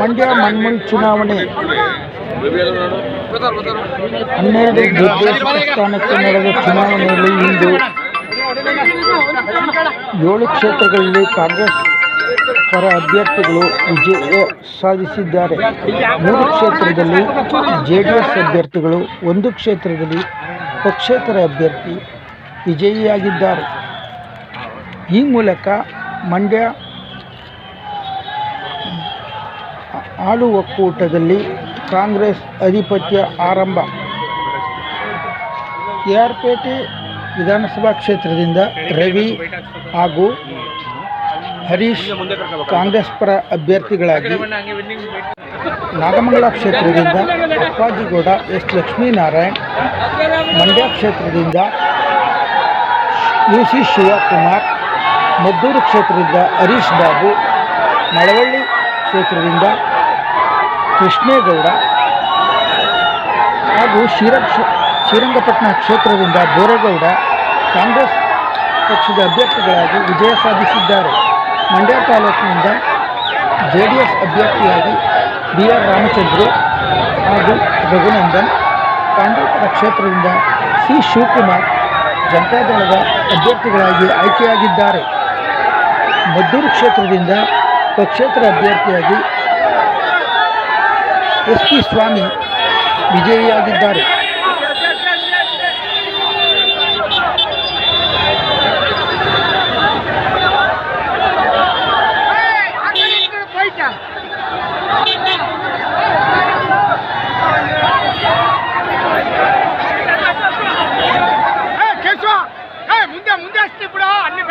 ಮಂಡ್ಯ ಮನ್ಮನ್ ಚುನಾವಣೆ. ಹನ್ನೆರಡು ನಿರ್ದೇಶಕ ಸ್ಥಾನಕ್ಕೆ ನಡೆದ ಚುನಾವಣೆಯಲ್ಲಿ ಇಂದು ಏಳು ಕ್ಷೇತ್ರಗಳಲ್ಲಿ ಕಾಂಗ್ರೆಸ್ ಪರ ಅಭ್ಯರ್ಥಿಗಳು ವಿಜಯ ಸಾಧಿಸಿದ್ದಾರೆ. ಮೂರು ಕ್ಷೇತ್ರದಲ್ಲಿ ಜೆ ಡಿ ಎಸ್ ಅಭ್ಯರ್ಥಿಗಳು, ಒಂದು ಕ್ಷೇತ್ರದಲ್ಲಿ ಪಕ್ಷೇತರ ಅಭ್ಯರ್ಥಿ ವಿಜಯಿಯಾಗಿದ್ದಾರೆ. ಈ ಮೂಲಕ ಮಂಡ್ಯ ಹಾಲು ಒಕ್ಕೂಟದಲ್ಲಿ ಕಾಂಗ್ರೆಸ್ ಆಧಿಪತ್ಯ ಆರಂಭ. ಕೆ ಪೇಟೆ ವಿಧಾನಸಭಾ ಕ್ಷೇತ್ರದಿಂದ ರವಿ ಹಾಗೂ ಹರೀಶ್ ಕಾಂಗ್ರೆಸ್ ಪರ ಅಭ್ಯರ್ಥಿಗಳಾಗಿ ನಾಗಮಂಗಲ ಕ್ಷೇತ್ರದಿಂದ ಅಪ್ಪಾಜಿಗೌಡ ಎಸ್ ಲಕ್ಷ್ಮೀನಾರಾಯಣ್, ಮಂಡ್ಯ ಕ್ಷೇತ್ರದಿಂದ ಯು ಸಿ ಶಿವಕುಮಾರ್, ಮದ್ದೂರು ಕ್ಷೇತ್ರದಿಂದ ಹರೀಶ್ ಬಾಬು, ಮಳವಳ್ಳಿ ಕ್ಷೇತ್ರದಿಂದ ಕೃಷ್ಣೇಗೌಡ ಹಾಗೂ ಶ್ರೀರಂಗ ಶ್ರೀರಂಗಪಟ್ಟಣ ಕ್ಷೇತ್ರದಿಂದ ಬೋರೇಗೌಡ ಕಾಂಗ್ರೆಸ್ ಪಕ್ಷದ ಅಭ್ಯರ್ಥಿಗಳಾಗಿ ವಿಜಯ ಸಾಧಿಸಿದ್ದಾರೆ. ಮಂಡ್ಯ ತಾಲೂಕಿನಿಂದ ಜೆ ಡಿ ಎಸ್ ಅಭ್ಯರ್ಥಿಯಾಗಿ ಬಿ ಆರ್ ರಾಮಚಂದ್ರ ಹಾಗೂ ರಘುನಂದನ್ ಪಾಂಡವಪುರ ಕ್ಷೇತ್ರದಿಂದ ಸಿ ಶಿವಕುಮಾರ್ ಜನತಾದಳದ ಅಭ್ಯರ್ಥಿಗಳಾಗಿ ಆಯ್ಕೆಯಾಗಿದ್ದಾರೆ. ಮದ್ದೂರು ಕ್ಷೇತ್ರದಿಂದ ಪಕ್ಷೇತರ ಅಭ್ಯರ್ಥಿಯಾಗಿ ಎಸ್ ಪಿ ಸ್ವಾಮಿ ವಿಜಯಿಯಾಗಿದ್ದಾರೆ ಕೇಶವ ಏ ಮುಂದೆ ಮುಂದೆ ಅಷ್ಟೇ ಬಿಡ ಅಲ್ಲಿ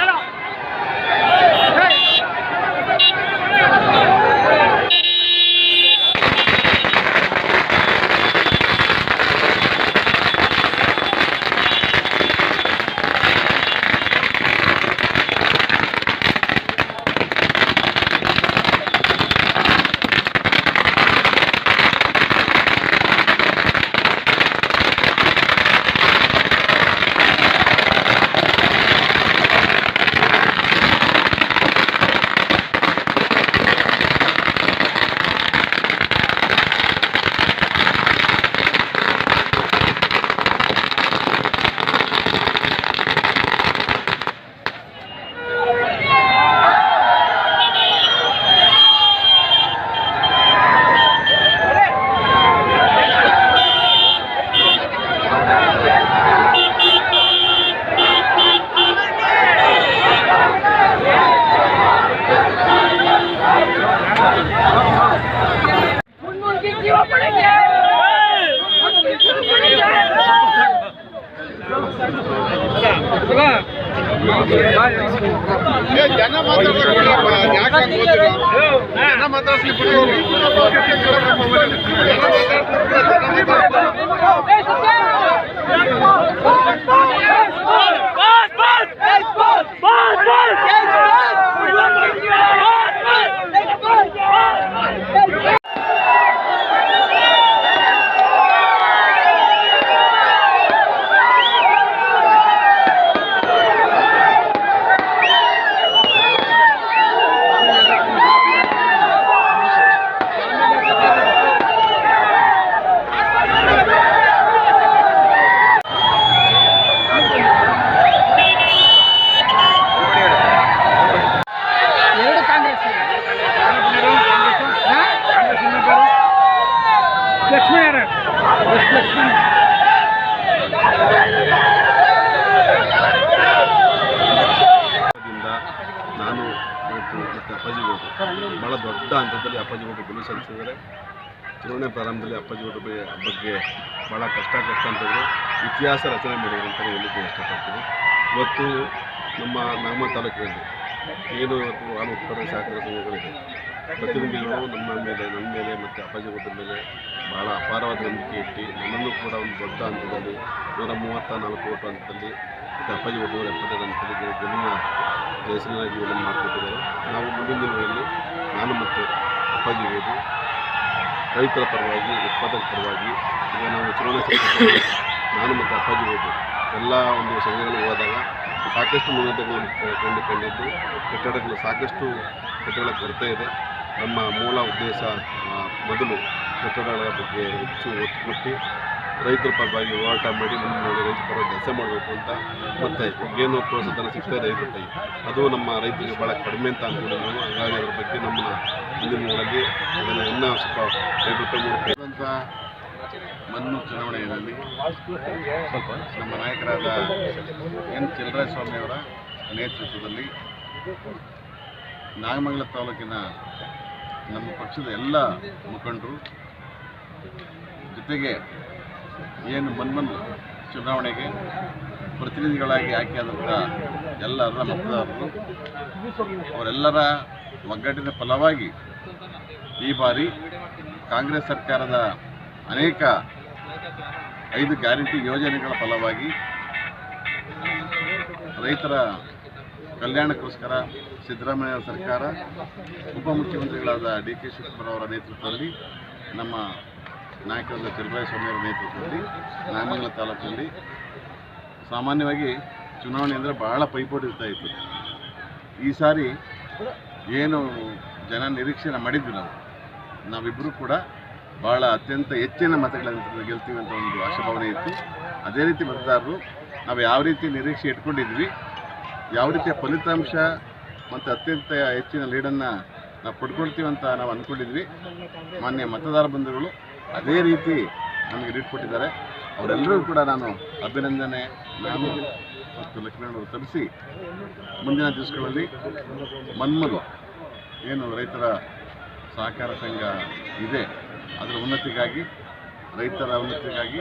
ಬೇಡ ಜನ ಎರಡು ನಾನು ಮತ್ತು ಮತ್ತು ಅಪ್ಪಾಜಿಗೌಡರು ಭಾಳ ದೊಡ್ಡ ಹಂತದಲ್ಲಿ ಅಪ್ಪಾಜಿ ಗೌಡರು ಗೆಲುವು ಸಲ್ಲಿಸಿದ್ದಾರೆ ಚುನಾವಣೆ ಪ್ರಾರಂಭದಲ್ಲಿ ಅಪ್ಪಾಜಿಗೌಡರ ಬಗ್ಗೆ ಬಗ್ಗೆ ಭಾಳ ಕಷ್ಟ ಕಷ್ಟ ಇತಿಹಾಸ ರಚನೆ ಮಾಡಿದ್ರು ಅಂತಲೇ ಹೇಳಲಿಕ್ಕೆ ಇಷ್ಟಪಡ್ತೀನಿ ಇವತ್ತು ನಮ್ಮ ನಾಮ ತಾಲೂಕಿನಲ್ಲಿ ಏನು ಇವತ್ತು ಹಾಲು ಉತ್ಪಾದನೆ ಸಹಕಾರ ಸಂಘಗಳಿದೆ ಪ್ರತಿನಿಧಿಗಳು ನಮ್ಮ ಮೇಲೆ ನಮ್ಮ ಮೇಲೆ ಮತ್ತು ಅಪ್ಪಾಜಿ ಗೌಡರ ಮೇಲೆ ಭಾಳ ಅಪಾರವಾದ ನಂಬಿಕೆ ಇಟ್ಟು ನನ್ನನ್ನು ಕೂಡ ಒಂದು ದೊಡ್ಡ ಹಂತದಲ್ಲಿ ನೂರ ಮೂವತ್ತ ನಾಲ್ಕು ಓಟು ಹಂತದಲ್ಲಿ ಮತ್ತು ಅಪ್ಪಾಜಿಗೌಡರು ಎಪ್ಪತ್ತೈದು ಹಂತದಲ್ಲಿ ಗೆಲುವು ಗೆಲುವಿನ ಜಯಸಿನ ಇದನ್ನು ಮಾಡಿಕೊಟ್ಟಿದ್ದಾರೆ ನಾವು ಮುಂದಿನ ದಿನಗಳಲ್ಲಿ ನಾನು ಮತ್ತು ಅಪ್ಪಾಜಿಗೌಡರು ರೈತರ ಪರವಾಗಿ ಉತ್ಪಾದಕ ಪರವಾಗಿ, ಈಗ ನಾವು ಚುನಾವಣೆ ನಾನು ಮತ್ತು ಅಪ್ಪಾಜಿಗೌಡರು ಎಲ್ಲ ಒಂದು ಸಂಘಗಳು ಹೋದಾಗ ಸಾಕಷ್ಟು ಮುನ್ನತೆಗಳನ್ನು ಕಂಡು ಕಂಡಿದ್ದು ಕಟ್ಟಡಗಳು ಸಾಕಷ್ಟು ಕಟ್ಟಡ ಕೊರತೆ ಇದೆ. ನಮ್ಮ ಮೂಲ ಉದ್ದೇಶ ಮೊದಲು ಕಟ್ಟಡಗಳ ಬಗ್ಗೆ ಹೆಚ್ಚು ಒತ್ತು ಕೊಟ್ಟು ರೈತರ ಪರವಾಗಿ ಹೋರಾಟ ಮಾಡಿ ನಮ್ಮ ರೈತರ ಪರವಾಗಿ ಕೆಲಸ ಮಾಡಬೇಕು ಅಂತ ಮತ್ತೆ ಏನು ಪ್ರೋತ್ಸಾಹನ ಸಿಗ್ತದೆ ರೈತರ ಕೈ. ಅದು ನಮ್ಮ ರೈತರಿಗೆ ಭಾಳ ಕಡಿಮೆ ಅಂತ ಅಂದ್ಕೊಂಡಿದ್ವಿ ನಾವು ಹಾಗಾಗಿ ಅದ್ರ ಬಗ್ಗೆ ನಮ್ಮ ಮುಂದಿನ ಅದನ್ನು ಇನ್ನೂ ಸ್ವಲ್ಪ ರೈತ ರೂಪಾಯಿ ಮೂರು ರೂಪಾಯಿ ಮನ್ನು ಚುನಾವಣೆಯಲ್ಲಿ ಸ್ವಲ್ಪ ನಮ್ಮ ನಾಯಕರಾದ ಎನ್ ಚಿಲ್ಲರಾಯಸ್ವಾಮಿಯವರ ನೇತೃತ್ವದಲ್ಲಿ ನಾಗಮಂಗಲ ತಾಲೂಕಿನ ನಮ್ಮ ಪಕ್ಷದ ಎಲ್ಲ ಮುಖಂಡರು ಜೊತೆಗೆ ಏನು ಮನ್ಮನ್ ಚುನಾವಣೆಗೆ ಪ್ರತಿನಿಧಿಗಳಾಗಿ ಆಯ್ಕೆಯಾದಂಥ ಎಲ್ಲರ ಮತದಾರರು ಅವರೆಲ್ಲರ ಒಗ್ಗಟ್ಟಿನ ಫಲವಾಗಿ ಈ ಬಾರಿ ಕಾಂಗ್ರೆಸ್ ಸರ್ಕಾರದ ಅನೇಕ ಐದು ಗ್ಯಾರಂಟಿ ಯೋಜನೆಗಳ ಫಲವಾಗಿ ರೈತರ ಕಲ್ಯಾಣಕ್ಕೋಸ್ಕರ ಸಿದ್ದರಾಮಯ್ಯ ಸರ್ಕಾರ ಉಪಮುಖ್ಯಮಂತ್ರಿಗಳಾದ ಡಿ ಕೆ ಶಿವಕುಮಾರ್ ಅವರ ನೇತೃತ್ವದಲ್ಲಿ ನಮ್ಮ ನಾಯಕರಾದ ಅವರ ನೇತೃತ್ವದಲ್ಲಿ ನಾಯಮಂಗಲ ತಾಲೂಕಿನಲ್ಲಿ ಸಾಮಾನ್ಯವಾಗಿ ಚುನಾವಣೆ ಅಂದರೆ ಬಹಳ ಪೈಪೋಟಿ ಇರ್ತಾ ಇತ್ತು. ಈ ಸಾರಿ ಏನು ಜನ ನಿರೀಕ್ಷೆ ಮಾಡಿದ್ವಿ ನಾವು. ನಾವಿಬ್ಬರೂ ಕೂಡ ಭಾಳ ಅತ್ಯಂತ ಹೆಚ್ಚಿನ ಮತಗಳನ್ನು ಗೆಲ್ತೀವಿ ಅಂತ ಒಂದು ಆಶಾಭಾವನೆ ಇತ್ತು. ಅದೇ ರೀತಿ ಮತದಾರರು ನಾವು ಯಾವ ರೀತಿ ನಿರೀಕ್ಷೆ ಇಟ್ಕೊಂಡಿದ್ವಿ, ಯಾವ ರೀತಿಯ ಫಲಿತಾಂಶ ಮತ್ತು ಅತ್ಯಂತ ಹೆಚ್ಚಿನ ಲೀಡನ್ನು ನಾವು ಪಡ್ಕೊಳ್ತೀವಿ ಅಂತ ನಾವು ಅಂದ್ಕೊಂಡಿದ್ವಿ ಮಾನ್ಯ ಮತದಾರ ಬಂಧುಗಳು ಅದೇ ರೀತಿ ನನಗೆ ಲೀಡ್ ಕೊಟ್ಟಿದ್ದಾರೆ. ಅವರೆಲ್ಲರೂ ಕೂಡ ನಾನು ಅಭಿನಂದನೆ ನಾನು ಮತ್ತು ಲಕ್ಷ್ಮಣವರು ತರಿಸಿ ಮುಂದಿನ ದಿವಸಗಳಲ್ಲಿ ಮನ್ಮರು ಏನು ರೈತರ ಸಹಕಾರ ಸಂಘ ಇದೆ, ಅದರ ಉನ್ನತಿಗಾಗಿ, ರೈತರ ಉನ್ನತಿಗಾಗಿ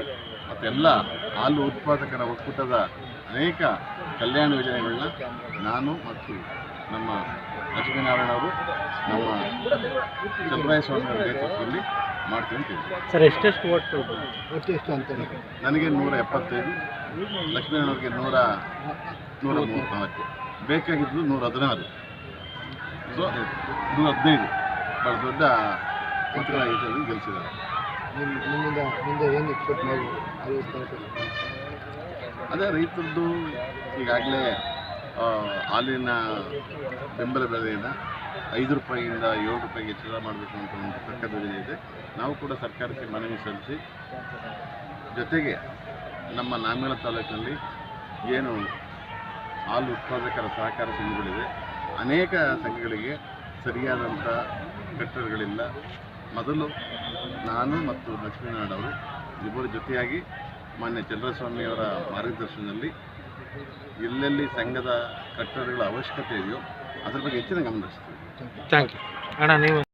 ಮತ್ತೆಲ್ಲ ಹಾಲು ಉತ್ಪಾದಕರ ಒಕ್ಕೂಟದ ಅನೇಕ ಕಲ್ಯಾಣ ಯೋಜನೆಗಳನ್ನ ನಾನು ಮತ್ತು ನಮ್ಮ ಲಕ್ಷ್ಮೀನಾರಾಯಣ ಅವರು ನಮ್ಮ ಚಂದ್ರಾಯ ಸ್ವಾಮಿ ಅವರ ನೇತೃತ್ವದಲ್ಲಿ ಮಾಡ್ತೀನಿ ಅಂತ ಹೇಳಿದ್ರು. ಸರ್ ಎಷ್ಟೆಷ್ಟು ಒಟ್ಟು ಒಟ್ಟು ಎಷ್ಟು ಅಂತ ನನಗೆ ನೂರ ಎಪ್ಪತ್ತೈದು ಲಕ್ಷ್ಮೀನವ್ರಿಗೆ ನೂರ ನೂರ ಮೂವತ್ತ್ನಾಲ್ಕು ಬೇಕಾಗಿದ್ದು ನೂರ ಹದಿನಾರು. ಸೊ ನೂರ ಹದಿನೈದು. ಭಾಳ ದೊಡ್ಡ ಮತಗಳ ಇದರಲ್ಲಿ ಗೆಲ್ಲಿಸಿದ್ದಾರೆ ನಿಮ್ಮಿಂದ ಮುಂದೆ ಏನು ಎಕ್ಸ್ಪೆಕ್ಟ್ ಮಾಡಿ? ಅದೇ ರೈತರದ್ದು ಈಗಾಗಲೇ ಹಾಲಿನ ಬೆಂಬಲ ಬೆಲೆಯನ್ನು ಐದು ರೂಪಾಯಿಯಿಂದ ಏಳು ರೂಪಾಯಿಗೆ ಹೆಚ್ಚಳ ಮಾಡಬೇಕು ಅಂತ ಒಂದು ಸರ್ಕಾರದ ಯೋಜನೆ ಇದೆ ನಾವು ಕೂಡ ಸರ್ಕಾರಕ್ಕೆ ಮನವಿ ಸಲ್ಲಿಸಿ, ಜೊತೆಗೆ ನಮ್ಮ ನಾಮಲ ತಾಲೂಕಿನಲ್ಲಿ ಏನು ಹಾಲು ಉತ್ಪಾದಕರ ಸಹಕಾರ ಸಂಘಗಳಿವೆ. ಅನೇಕ ಸಂಘಗಳಿಗೆ ಸರಿಯಾದಂಥ ಕಟ್ಟಡಗಳಿಲ್ಲ. ಮೊದಲು ನಾನು ಮತ್ತು ಲಕ್ಷ್ಮೀನಾರಾಯಣ ಅವರು ಇಬ್ಬರು ಜೊತೆಯಾಗಿ ಮಾನ್ಯ ಚಂದ್ರಸ್ವಾಮಿಯವರ ಮಾರ್ಗದರ್ಶನದಲ್ಲಿ ಎಲ್ಲೆಲ್ಲಿ ಸಂಘದ ಕಟ್ಟಡಗಳ ಅವಶ್ಯಕತೆ ಇದೆಯೋ ಅದರ ಬಗ್ಗೆ ಹೆಚ್ಚಿನ ಗಮನ ಹರಿಸ್ತೀವಿ. ಥ್ಯಾಂಕ್ ಯು ಅಣ್ಣ ನೀವು